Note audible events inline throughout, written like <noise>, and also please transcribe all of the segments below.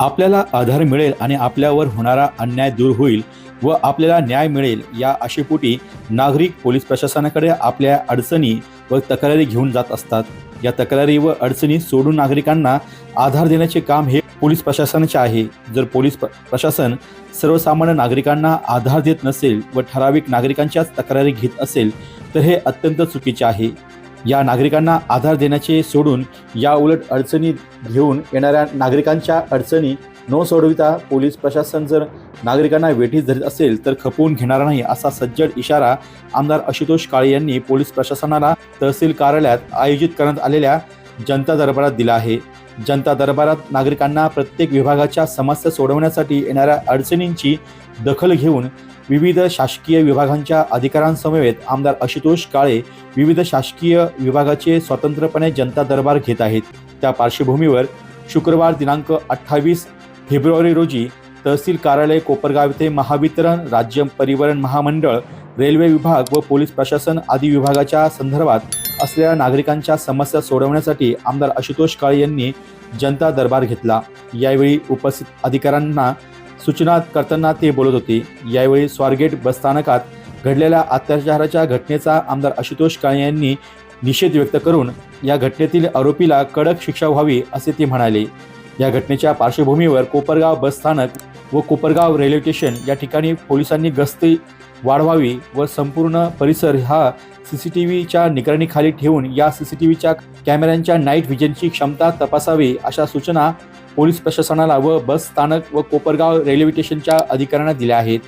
आपल्याला आधार मिळेल आणि आपल्यावर होणारा अन्याय दूर होईल व आपल्याला न्याय मिळेल या आशेपोटी नागरिक पोलीस प्रशासनाकडे आपल्या अडचणी व तक्रारी घेऊन जात असतात. या तक्रारी व अडचणी सोडून नागरिकांना आधार देण्याचे काम हे पोलीस प्रशासनाचे आहे. जर पोलीस प्रशासन सर्वसामान्य नागरिकांना आधार देत नसेल व ठराविक नागरिकांच्याच तक्रारी घेत असेल तर हे अत्यंत चुकीचे आहे. या नागरिकांना आधार देण्याचे सोडून या उलट अडचणी घेऊन येणाऱ्या नागरिकांच्या अडचणी न सोडविता पोलीस प्रशासन जर नागरिकांना वेठीस धरत असेल तर खपवून घेणार नाही असा सज्जड इशारा आमदार आशुतोष काळे यांनी पोलीस प्रशासनाला तहसील कार्यालयात आयोजित करण्यात आलेल्या जनता दरबारात दिला आहे. जनता दरबारात नागरिकांना प्रत्येक विभागाच्या समस्या सोडवण्यासाठी येणाऱ्या अडचणींची दखल घेऊन विविध शासकीय विभागांच्या अधिकाऱ्यांसमवेत आमदार आशुतोष काळे विविध शासकीय विभागाचे स्वतंत्रपणे जनता दरबार घेत आहेत. त्या पार्श्वभूमीवर शुक्रवार दिनांक अठ्ठावीस फेब्रुवारी रोजी तहसील कार्यालय कोपरगाव येथे महावितरण राज्य परिवहन महामंडळ रेल्वे विभाग व पोलीस प्रशासन आदी विभागाच्या संदर्भात असलेल्या नागरिकांच्या समस्या सोडवण्यासाठी आमदार आशुतोष काळे यांनी जनता दरबार घेतला. यावेळी उपस्थित अधिकाऱ्यांना सूचना करताना ते बोलत होते यावेळी स्वारगेट बसस्थानकात घडलेल्या अत्याचाराच्या घटनेचा आमदार आशुतोष काळे यांनी निषेध व्यक्त करून या घटनेतील आरोपीला कडक शिक्षा व्हावी असे ते म्हणाले. या घटनेच्या पार्श्वभूमीवर कोपरगाव बसस्थानक व कोपरगाव रेल्वे स्टेशन या ठिकाणी पोलिसांनी गस्ती वाढवावी व संपूर्ण परिसर हा सी सी टी व्हीच्या निगराणीखाली ठेवून या सी सी टी व्हीच्या कॅमेऱ्यांच्या नाईट व्हिजनची क्षमता तपासावी अशा सूचना पोलीस प्रशासनाला व बस स्थानक व कोपरगाव रेल्वे स्टेशनच्या अधिकाऱ्यांना दिल्या आहेत.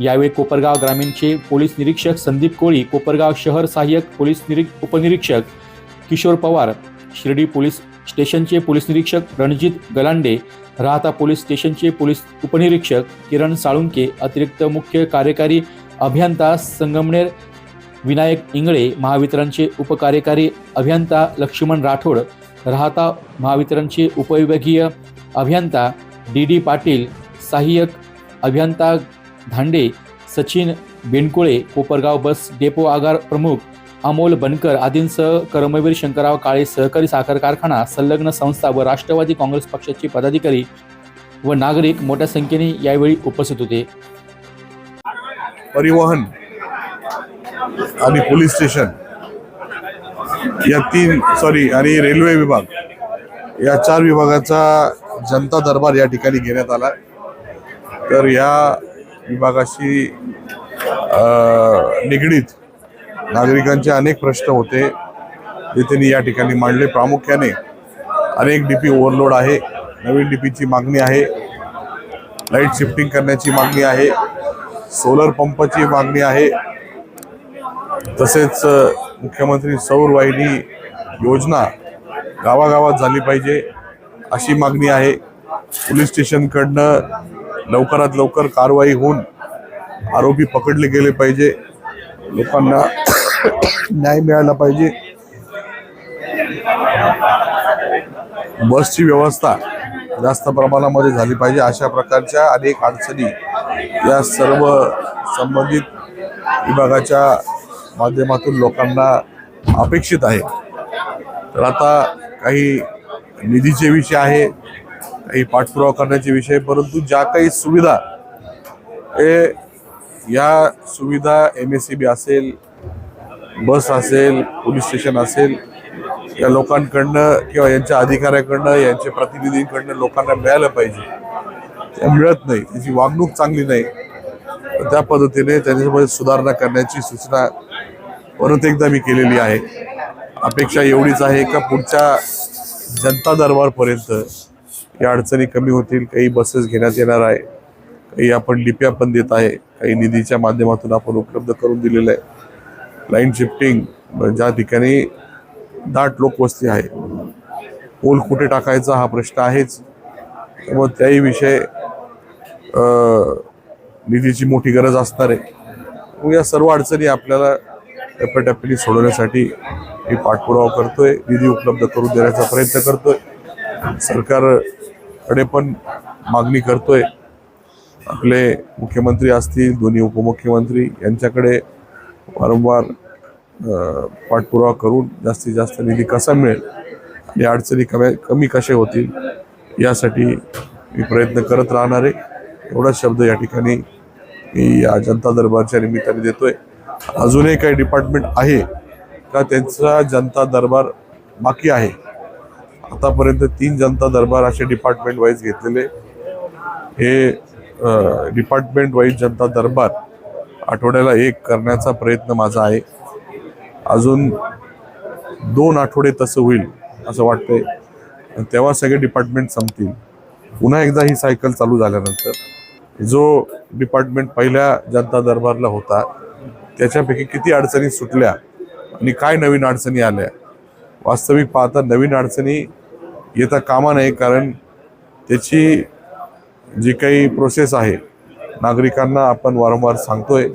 यावेळी कोपरगाव ग्रामीणचे पोलीस निरीक्षक संदीप कोळी कोपरगाव शहर सहाय्यक पोलीस निरीक उपनिरीक्षक किशोर पवार शिर्डी पोलीस स्टेशनचे पोलीस निरीक्षक रणजित गलांडे राहता पोलीस स्टेशनचे पोलीस उपनिरीक्षक किरण साळुंके अतिरिक्त मुख्य कार्यकारी अभियंता संगमनेर विनायक इंगळे महावितरणचे उपकार्यकारी अभियंता लक्ष्मण राठोड राहता महावितरणचे उपविभागीय अभियंता डी डी पाटील सहाय्यक अभियंता धांडे सचिन बेनकुळे कोपरगाव बस डेपो आगार प्रमुख अमोल बनकर आदींसह कर्मवीर शंकरराव काळे सहकारी साखर कारखाना संलग्न संस्था व राष्ट्रवादी काँग्रेस पक्षाचे पदाधिकारी व नागरिक मोठ्या संख्येने यावेळी उपस्थित होते. परिवहन आणि पोलीस स्टेशन या तीन सॉरी आणि रेल्वे विभाग. या चार विभागाचा जनता दरबार या ठिकाणी घेण्यात आला. तर या विभागाशी निगडीत नागरिकांचे अनेक प्रश्न होते. जे त्यांनी या ठिकाणी मांडले. प्रामुख्याने अनेक डीपी ओव्हरलोड आहे. नवीन डीपीची मागणी आहे. लाइट शिफ्टिंग करण्याची मागणी आहे. सोलर पंपची मागणी आहे. तसेच मुख्यमंत्री सौर वाहिनी योजना गावागावात झाली पाहिजे अशी मागणी आहे. पोलीस स्टेशनकडनं लवकरात लवकर कारवाई होऊन आरोपी पकडले गेले पाहिजे. लोकांना न्याय मिळाला पाहिजे. बसची व्यवस्था जास्त प्रमाणामध्ये झाली पाहिजे अशा प्रकारच्या अनेक अडचणी या सर्व संबंधित विभागाच्या माध्यमातून लोकांना अपेक्षित आहे. तर आता काही निधीचे विषय आहे काही पाठपुरावा करण्याचे विषय परंतु ज्या काही सुविधा हे या सुविधा एम एस सी बी असेल बस असेल पोलीस स्टेशन असेल या लोकांकडनं किंवा यांच्या अधिकाऱ्याकडनं यांच्या प्रतिनिधींकडनं लोकांना मिळालं पाहिजे. ते मिळत नाही. त्याची वागणूक चांगली नाही. तर त्या पद्धतीने त्याच्यामध्ये सुधारणा करण्याची सूचना परत एकदा मी केलेली आहे. अपेक्षा एवढीच आहे का पुढच्या जनता दरबारपर्यंत या अडचणी कमी होतील काही बसेस घेण्यात येणार आहे काही आपण डिप्या पण देत आहे काही निधीच्या माध्यमातून आपण उपलब्ध करून दिलेलं आहे. लाईन शिफ्टिंग ज्या ठिकाणी दाट लोकवस्ती आहे पोल कुठे टाकायचा हा प्रश्न आहेच. त्यामुळे त्याही विषय निधीची मोठी गरज असणार आहे. मग या सर्व अडचणी आपल्याला टप्प्याटप्प्याने सोडवण्यासाठी मी पाठपुरावा करतोय निधी उपलब्ध करून देण्याचा प्रयत्न करतोय. सरकारकडे पण मागणी करतोय. आपले मुख्यमंत्री असतील दोन्ही उपमुख्यमंत्री यांच्याकडे वारंवार पाठपुरावा करून जास्तीत जास्त निधी कसा मिळेल आणि अडचणी कमी कमी कसे होतील यासाठी मी प्रयत्न करत राहणार आहे. एवढाच शब्द या ठिकाणी मी या जनता दरबारच्या निमित्ताने देतोय. अजूनही काही डिपार्टमेंट आहे का त्यांचा जनता दरबार बाकी आहे? आतापर्यंत तीन जनता दरबार असे डिपार्टमेंट वाईज घेतलेले. हे डिपार्टमेंट वाईज जनता दरबार आठवड्याला एक करण्याचा प्रयत्न माझा आहे. अजून दोन आठवडे तसं होईल असं वाटतंय. तेव्हा सगळे डिपार्टमेंट संपतील. पुन्हा एकदा ही सायकल चालू झाल्यानंतर जो डिपार्टमेंट पहिल्या जनता दरबारला होता त्याच्यापैकी किती अडचणी सुटल्या आणि काय नवीन अडचणी आल्या? वास्तविक पाहता नवीन अडचणी येता कामा नये कारण त्याची जी काही प्रोसेस आहे नागरिकांना आपण वारंवार सांगतोय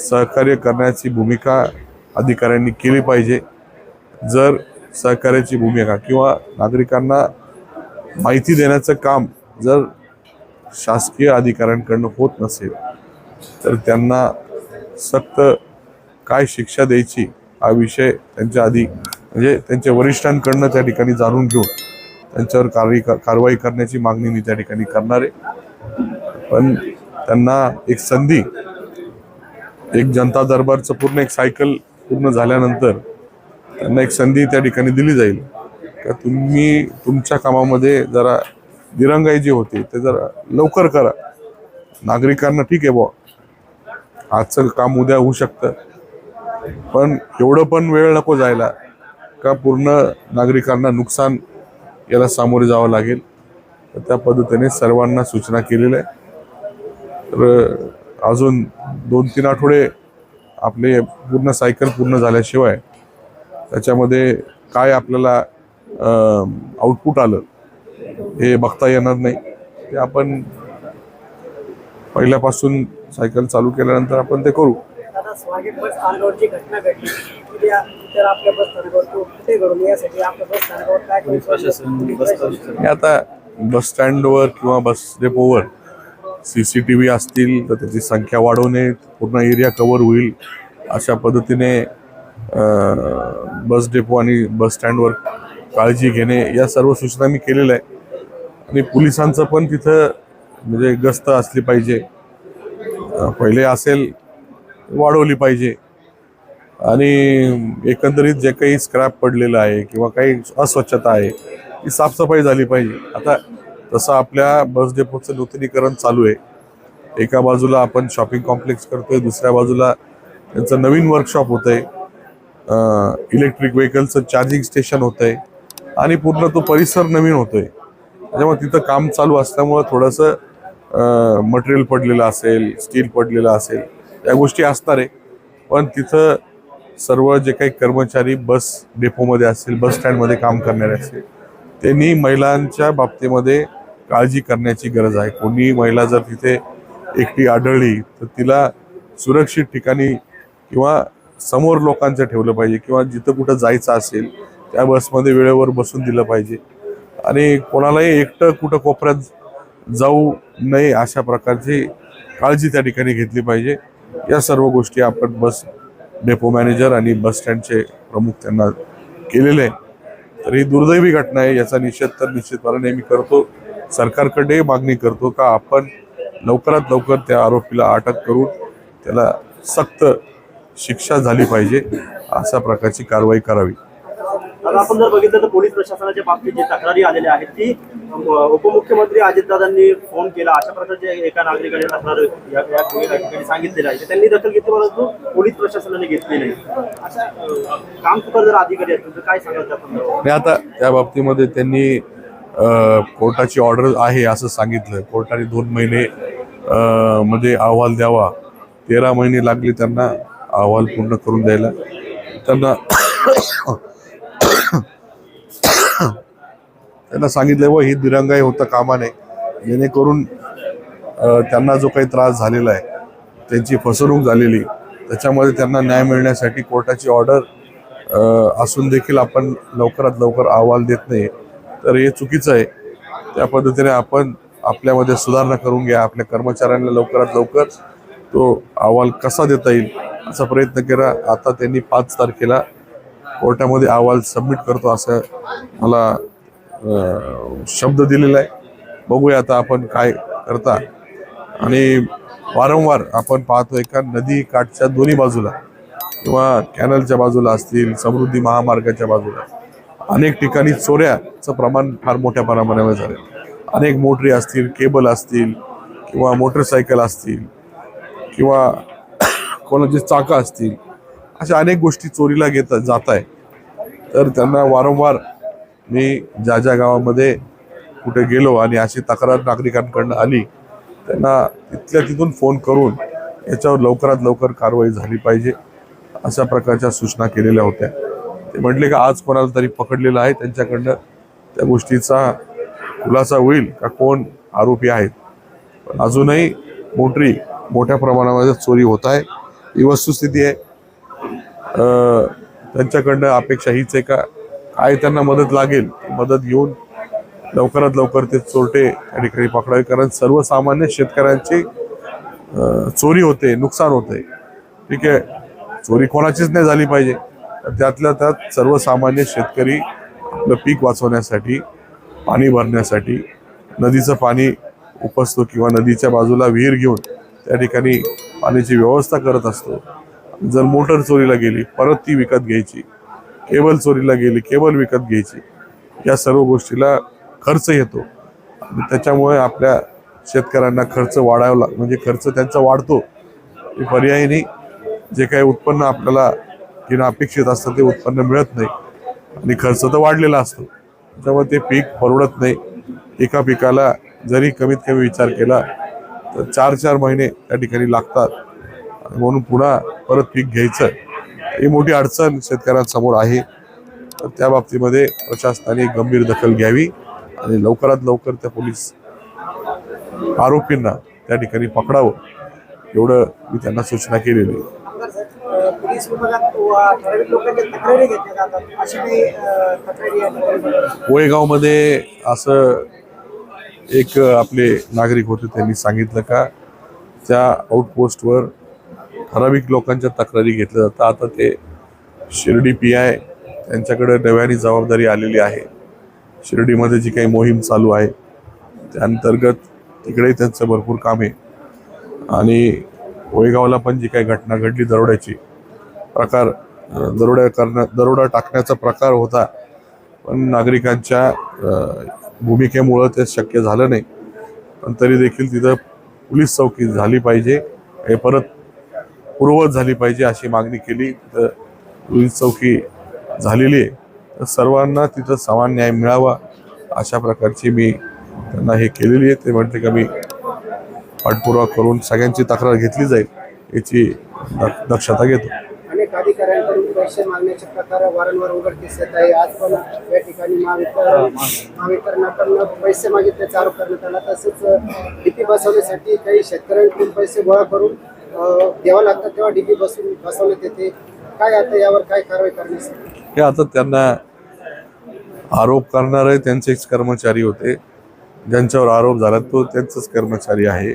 सहकार्य करण्याची भूमिका अधिकाऱ्यांनी केली पाहिजे. जर सहकार्याची भूमिका किंवा नागरिकांना माहिती देण्याचं काम जर शासकीय अधिकाऱ्यांकडनं होत नसेल तर त्यांना सक्त काय शिक्षा द्यायची हा विषय त्यांच्या आधी म्हणजे त्यांच्या वरिष्ठांकडनं त्या ठिकाणी जाणून घेऊन त्यांच्यावर कारवाई कारवाई करण्याची मागणी मी त्या ठिकाणी करणार आहे. पण त्यांना एक संधी एक जनता दरबारचं पूर्ण एक सायकल पूर्ण झाल्यानंतर त्यांना एक संधी त्या ठिकाणी दिली जाईल. का तुम्ही तुमच्या कामामध्ये जरा दिरंगाई जी होती ते जरा लवकर करा. नागरिकांना ठीक आहे बुवा. आजचं काम उद्या होऊ शकतं. पण एवढं पण वेळ नको जायला. का पूर्ण नागरिकांना नुकसान याला सामोरे जावं लागेल. तर त्या पद्धतीने सर्वांना सूचना केलेल्या आहे तर अजून दोन तीन आठवडे आपले पूर्ण सायकल पूर्ण झाल्याशिवाय त्याच्यामध्ये काय आपल्याला आउटपुट आलं हे बघता येणार नाही. ते आपण पहिल्यापासून सायकल चालू केल्यानंतर आपण ते करू. आता स्वागत बस हे स्टँडवर किंवा बस डेपोवर सी सी टी व्ही असतील तर त्याची संख्या वाढवणे पूर्ण एरिया कव्हर होईल अशा पद्धतीने अं, बस डेपो आणि बस स्टँडवर काळजी घेणे या सर्व सूचना मी केलेल्या आहे आणि पोलिसांचं पण तिथं म्हणजे गस्त असली पाहिजे. पहिले असेल वाढवली पाहिजे. आणि एकंदरीत जे काही स्क्रॅप पडलेलं आहे किंवा काही अस्वच्छता आहे ती साफसफाई झाली पाहिजे. आता तसं आपल्या बस डेपोचं नूतनीकरण चालू आहे. एका बाजूला आपण शॉपिंग कॉम्प्लेक्स करतोय दुसऱ्या बाजूला त्यांचं नवीन वर्कशॉप होत आहे इलेक्ट्रिक व्हेकलचं चार्जिंग स्टेशन होत आहे आणि पूर्ण तो परिसर नवीन होतोय. त्याच्यामुळे तिथं काम चालू असल्यामुळं थोडंसं मटेरियल पडलेलं असेल स्टील पडलेलं असेल या गोष्टी असणार आहे. पण तिथं सर्व जे काही कर्मचारी बस डेपोमध्ये असतील बस स्टँडमध्ये काम करणारे असतील त्यांनी महिलांच्या बाबतीमध्ये काळजी करण्याची गरज आहे. कोणी महिला जर तिथे एकटी आढळली तर तिला सुरक्षित ठिकाणी किंवा समोर लोकांचं ठेवलं पाहिजे किंवा जिथं कुठं जायचं असेल त्या बसमध्ये वेळेवर बसून दिलं पाहिजे. आणि कोणालाही एकटं कुठं कोपऱ्यात जाऊ नये अशा प्रकारची काळजी त्या ठिकाणी घेतली पाहिजे. या सर्व गोष्टी आपण बस डेपो मॅनेजर आणि बस स्टँडचे प्रमुख त्यांना केलेले आहे तर ही दुर्दैवी घटना आहे याचा निषेध तर निश्चितपणे मी करतो. सरकारकडे मागणी करतो का आपण लवकरात लवकर त्या आरोपीला अटक करून त्याला सक्त शिक्षा झाली पाहिजे अशा प्रकारची कारवाई करावी. आता आपण जर बघितलं तर पोलीस प्रशासनाच्या बाबतीत जी तक्रारी आलेल्या आहेत ती उपमुख्यमंत्री अजितदादांनी फोन केला. अशा प्रकारचे एका नागरिकाने तक्रार या ठिकाणी सांगितलेलं आहे. त्यांनी दखल घेतली परंतु पोलीस प्रशासनाने घेतली नाही. अशा काम चुकार जर अधिकारी असतील तर काय सांगायचं आता त्या बाबतीमध्ये त्यांनी कोर्टाची ऑर्डर आहे असं सांगितलं. कोर्टाने दोन महिने मध्ये अहवाल द्यावा. तेरा महिने लागले त्यांना अहवाल पूर्ण करून द्यायला. त्यांना त्यांना सांगितलं व ही दिरंगाई होतं कामा नये जेणेकरून त्यांना जो काही त्रास झालेला आहे त्यांची फसवणूक झालेली त्याच्यामध्ये त्यांना न्याय मिळण्यासाठी कोर्टाची ऑर्डर असून देखील आपण लवकरात लवकर अहवाल देत नाही. तर हे चुकीचं आहे. त्या पद्धतीने आपण आपल्यामध्ये सुधारणा करून घ्या. आपल्या कर्मचाऱ्यांना लवकरात लवकर तो अहवाल कसा देता येईल असा प्रयत्न केला आता त्यांनी पाच तारखेला कोर्टामध्ये अहवाल सबमिट करतो असं मला शब्द दिलेला आहे. बघूया आता आपण काय करता. आणि वारंवार आपण पाहतोय का नदी काठच्या दोन्ही बाजूला किंवा कॅनलच्या बाजूला असतील समृद्धी महामार्गाच्या बाजूला अनेक ठिकाणी चोऱ्याचं प्रमाण फार मोठ्या प्रमाणावर झालं अनेक मोटरी असतील केबल असतील किंवा मोटरसायकल असतील किंवा कोणाची चाकं असतील अशा अनेक गोष्टी चोरीला घेत जात आहे तर त्यांना वारंवार मी ज्या ज्या गावामध्ये कुठे गेलो आणि अशी तक्रार नागरिकांकडनं आली त्यांना तिथल्या तिथून फोन करून याच्यावर लवकरात लवकर कारवाई झाली पाहिजे अशा प्रकारच्या सूचना केलेल्या होत्या. ते म्हटले का आज कोणाला तरी पकडलेलं आहे त्यांच्याकडनं त्या गोष्टीचा खुलासा होईल का कोण आरोपी आहेत. पण अजूनही मोटरी मोठ्या प्रमाणामध्ये चोरी होत आहे ही वस्तुस्थिती आहे. त्यांच्याकडनं अपेक्षा हीच आहे का काय त्यांना मदत लागेल मदत घेऊन लवकरात लवकर ते चोरटे या ठिकाणी पकडावे. कारण सर्वसामान्य शेतकऱ्यांची चोरी होते नुकसान होते. ठीक आहे? चोरी कोणाचीच नाही झाली पाहिजे. त्यातल्या त्यात सर्वसामान्य शेतकरी आपलं पीक वाचवण्यासाठी पाणी भरण्यासाठी नदीचं पाणी उपसतो किंवा नदीच्या बाजूला विहीर घेऊन त्या ठिकाणी पाण्याची व्यवस्था करत असतो. जर मोटर चोरीला गेली परत ती विकत घ्यायची केबल चोरीला गेली केबल विकत घ्यायची या सर्व गोष्टीला खर्च येतो. आणि त्याच्यामुळे आपल्या शेतकऱ्यांना खर्च वाढावा लाग म्हणजे खर्च त्यांचा वाढतो. पर्यायीने जे काही उत्पन्न आपल्याला किंवा अपेक्षित असतं ते उत्पन्न मिळत नाही. आणि खर्च तर वाढलेला असतो. त्यामुळे ते पीक परवडत नाही. एका पिकाला जरी कमीत कमी विचार केला तर चार चार महिने त्या ठिकाणी लागतात. म्हणून पुन्हा परत पीक घ्यायचं. ही मोठी अडचण शेतकऱ्यांसमोर आहे तर त्या बाबतीमध्ये प्रशासनाने गंभीर दखल घ्यावी आणि लवकरात लवकर त्या पोलीस आरोपींना त्या ठिकाणी पकडावं एवढं मी त्यांना सूचना केलेली आहे. कोळेगावमध्ये असं एक आपले नागरिक होते त्यांनी सांगितलं का त्या आउटपोस्टवर ठराविक लोकांच्या तक्रारी घेतल्या जातात. आता ते शिर्डी पी आय त्यांच्याकडे नव्याने जबाबदारी आलेली आहे. शिर्डीमध्ये जी काही मोहीम चालू आहे त्या अंतर्गत त्यांचं भरपूर काम आहे. आणि कोळेगावला पण जी काही घटना घडली दरोड्याची प्रकार दरोड्या करणं दरोडा टाकण्याचा प्रकार होता. पण नागरिकांच्या भूमिकेमुळं ते शक्य झालं नाही. पण तरी देखील तिथं पोलीस चौकी झाली पाहिजे. हे परत पूर्वत झाली पाहिजे अशी मागणी केली. तिथं पोलीस चौकी झालेली आहे. तर सर्वांना तिथं समान न्याय मिळावा अशा प्रकारची मी त्यांना हे केलेली आहे. ते म्हणते का मी पाठपुरावा करून सगळ्यांची तक्रार घेतली जाईल याची दक- दक्षता घेतो. अनेक अधिकाऱ्यांकडून पैसे मागण्याचे प्रकार वारंवार उघडकीस येत आहे. आज पण या ठिकाणी महावितरण महावितरणाकडनं पैसे मागितल्याचा आरोप करण्यात आला. तसेच डीपी बसवण्यासाठी काही शेतकऱ्यांकडून पैसे गोळा करून द्यावं लागतात तेव्हा डीपी बसून बसवण्यात येते काय आता यावर काय कारवाई करण्यासाठी हे आता त्यांना आरोप करणारे त्यांचेच कर्मचारी होते. ज्यांच्यावर आरोप झाला तो त्यांचाच कर्मचारी आहे.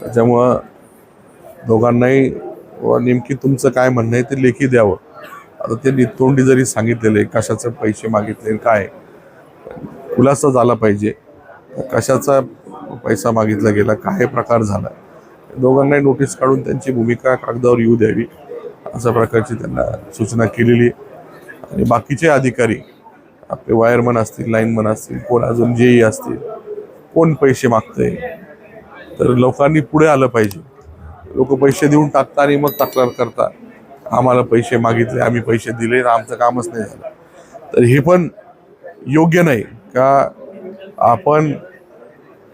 त्याच्यामुळं दोघांनाही व नेमकी तुमचं काय म्हणणं आहे ते लेखी द्यावं. आता त्यांनी तोंडी जरी सांगितलेले कशाचे पैसे मागितले काय खुलासा झाला पाहिजे. कशाचा पैसा मागितला गेला काय प्रकार झाला? दोघांनाही नोटीस काढून त्यांची भूमिका कागदावर येऊ द्यावी अशा प्रकारची त्यांना सूचना केलेली आहे. आणि बाकीचे अधिकारी आपले वायरमन असतील लाईनमन असतील कोण अजून जेई असतील कोण पैसे मागतंय तर लोकांनी पुढे आलं पाहिजे. लोक पैसे देऊन टाकता आणि मग तक्रार करता आम्हाला पैसे मागितले आम्ही पैसे दिले आमचं कामच नाही झालं. तर हे पण योग्य नाही का आपण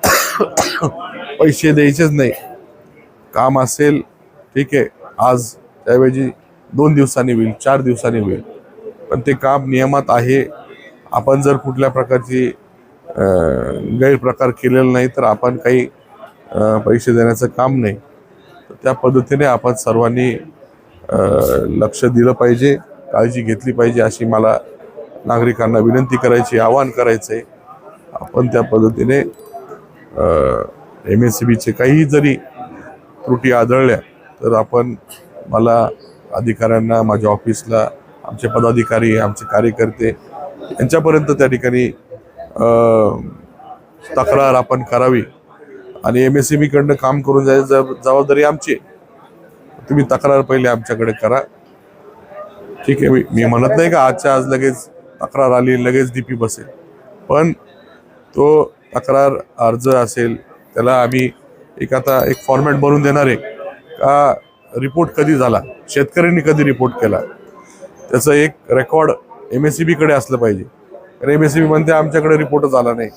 <coughs> पैसे द्यायचेच नाही. काम असेल ठीक आहे. आज त्याऐवजी दोन दिवसांनी होईल चार दिवसांनी होईल. पण ते काम नियमात आहे. आपण जर कुठल्या प्रकारची गैरप्रकार केलेला नाही तर आपण काही पैसे देण्याचं काम नाही. तर त्या पद्धतीने आपण सर्वांनी लक्ष दिलं पाहिजे काळजी घेतली पाहिजे अशी मला नागरिकांना विनंती करायची आवाहन करायचं आहे आपण त्या पद्धतीने एम एस सी बीचे काही जरी त्रुटी आढळल्या तर आपण मला अधिकाऱ्यांना माझ्या ऑफिसला आमचे पदाधिकारी आमचे कार्यकर्ते यांच्यापर्यंत त्या ठिकाणी तक्रार आपण करावी आणि एम एस सी बीकडनं काम करून जायचं जबाबदारी आमची तुम्ही तक्रार पहिले आमच्याकडे करा. ठीक आहे मी मी म्हणत नाही का आजच्या आज लगेच तक्रार आली लगेच डीपी बसेल. पण तो तक्रार अर्ज असेल त्याला आम्ही एक आता एक फॉर्मॅट बनवून देणार आहे का रिपोर्ट कधी झाला? शेतकऱ्यांनी कधी रिपोर्ट केला? त्याचं एक रेकॉर्ड एम एस सी बीकडे असलं पाहिजे. कारण एम एस सी बी म्हणते आमच्याकडे रिपोर्टच आला नाही.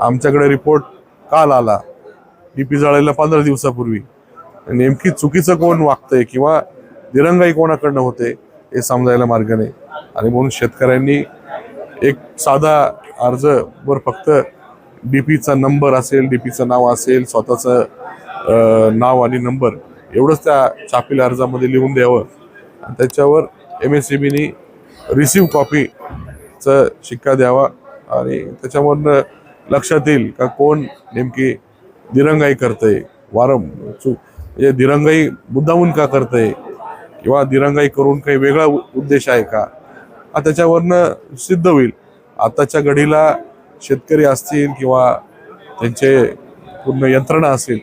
आमच्याकडे रिपोर्ट काल आला. डी पी जळायला पंधरा दिवसापूर्वी. नेमकी चुकीचं कोण वागतंय किंवा दिरंगाई कोणाकडनं होते हे समजायला मार्ग नाही. आणि म्हणून शेतकऱ्यांनी एक साधा अर्ज वर डी पीचा नंबर असेल डी पीचं नाव असेल स्वतःचं नाव आणि नंबर एवढंच त्या छापील अर्जामध्ये लिहून द्यावं. त्याच्यावर एम एस सी बीनी रिसिव्ह कॉपीचं शिक्का द्यावा आणि त्याच्यामधनं लक्षात येईल का कोण नेमकी दिरंगाई करतंय वारं चूक म्हणजे दिरंगाई मुद्दामून का करतंय किंवा दिरंगाई करून काही वेगळा उ- उद्देश आहे का? हा त्याच्यावरनं सिद्ध होईल. आताच्या घडीला शेतकरी असतील किंवा त्यांचे पूर्ण यंत्रणा असेल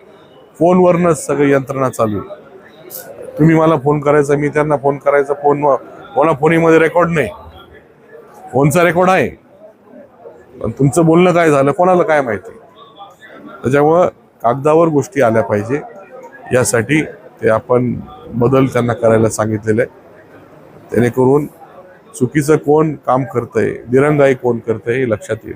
फोनवरनंच सगळी यंत्रणा चालू तुम्ही मला फोन करायचा मी त्यांना फोन करायचा फोन कोणा फोनीमध्ये रेकॉर्ड नाही. फोनचा रेकॉर्ड आहे. पण तुमचं बोलणं काय झालं कोणाला काय माहिती? त्याच्यामुळं कागदावर गोष्टी आल्या पाहिजे. यासाठी ते आपण बदल त्यांना करायला सांगितलेलं आहे जेणेकरून चुकीचं कोण काम करतंय दिरंगाई कोण करतंय हे लक्षात येईल.